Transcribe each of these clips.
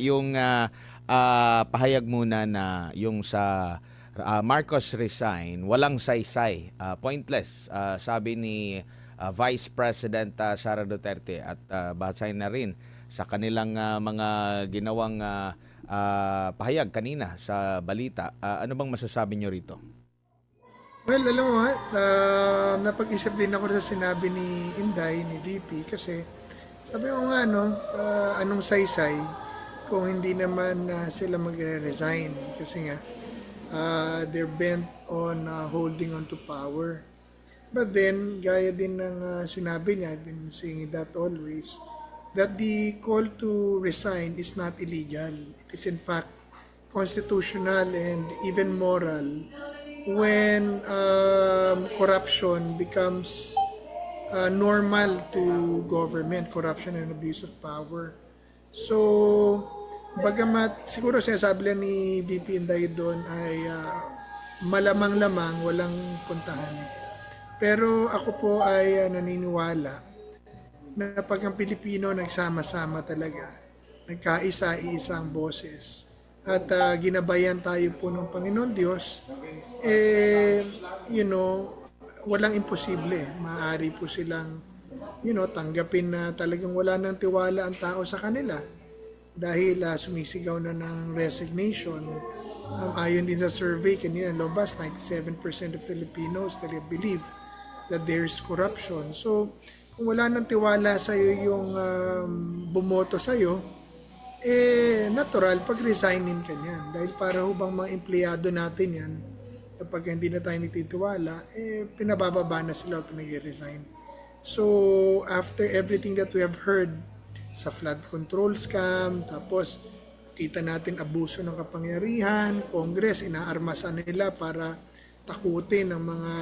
yung ah, ah, pahayag muna na yung sa ah, Marcos resign, walang saysay, ah, pointless, ah, sabi ni ah, Vice President ah, Sara Duterte at uh, basay na rin sa kanilang ah, mga ginawang ah, ah, pahayag kanina sa balita. Ah, ano bang masasabi nyo rito? Well, alam mo, uh, napag-isip din ako sa sinabi ni Inday, ni VP, kasi sabi ko nga, no, ah, anong saysay kung hindi naman ah, sila magre-resign. Kasi nga, ah, they're bent on ah, holding on to power. But then, gaya din ng ah, sinabi niya, I've been saying that always, that the call to resign is not illegal. It is in fact constitutional and even moral when um, corruption becomes uh, normal to government, corruption and abuse of power. So, bagamat siguro sinasabi lang ni VP Inday doon ay uh, malamang-lamang, walang puntahan. Pero ako po ay uh, naniniwala na pag ang Pilipino nagsama-sama talaga, nagkaisa-isang boses, at uh, ginabayan tayo po ng Panginoon Diyos, eh, you know, walang imposible. Maaari po silang, you know, tanggapin na talagang wala nang tiwala ang tao sa kanila dahil uh, sumisigaw na ng resignation. Um, ayon din sa survey kanina lumabas, 97% of Filipinos still believe that there is corruption. So, kung wala nang tiwala sa iyo yung um, bumoto sa iyo, eh, natural, pag-resignin ka niyan. Dahil para hubang mga empleyado natin yan, kapag hindi na tayo nagtitiwala, eh, pinabababa na sila o pinag-resign. So, after everything that we have heard sa flood control scam, tapos kita natin abuso ng kapangyarihan, Congress, inaarmasan nila para takutin ang mga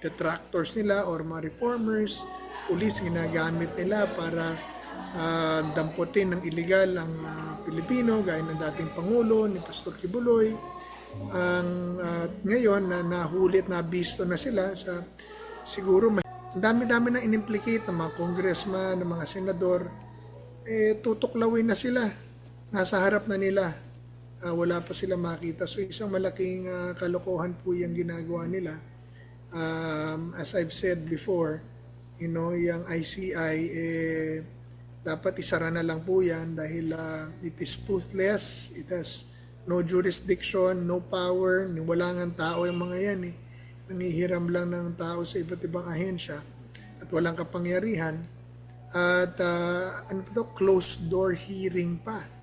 detractors nila or mga reformers, pulis ginagamit nila para uh, damputin ng illegal ang uh, Pilipino gaya ng dating Pangulo ni Pastor Kibuloy. Ang uh, ngayon na nahulit na bisto na sila sa siguro ang dami-dami na inimplicate ng mga congressman, ng mga senador eh tutuklawin na sila. Nasa harap na nila. Uh, wala pa sila makita. So isang malaking uh, kalokohan po yung ginagawa nila. Um, as I've said before you know yung ICI eh dapat isara na lang po yan dahil uh, it is toothless, it has no jurisdiction, no power, wala nga tao yung mga yan eh. Nangihiram lang ng tao sa iba't ibang ahensya at walang kapangyarihan. At uh, ano pa to, closed door hearing pa.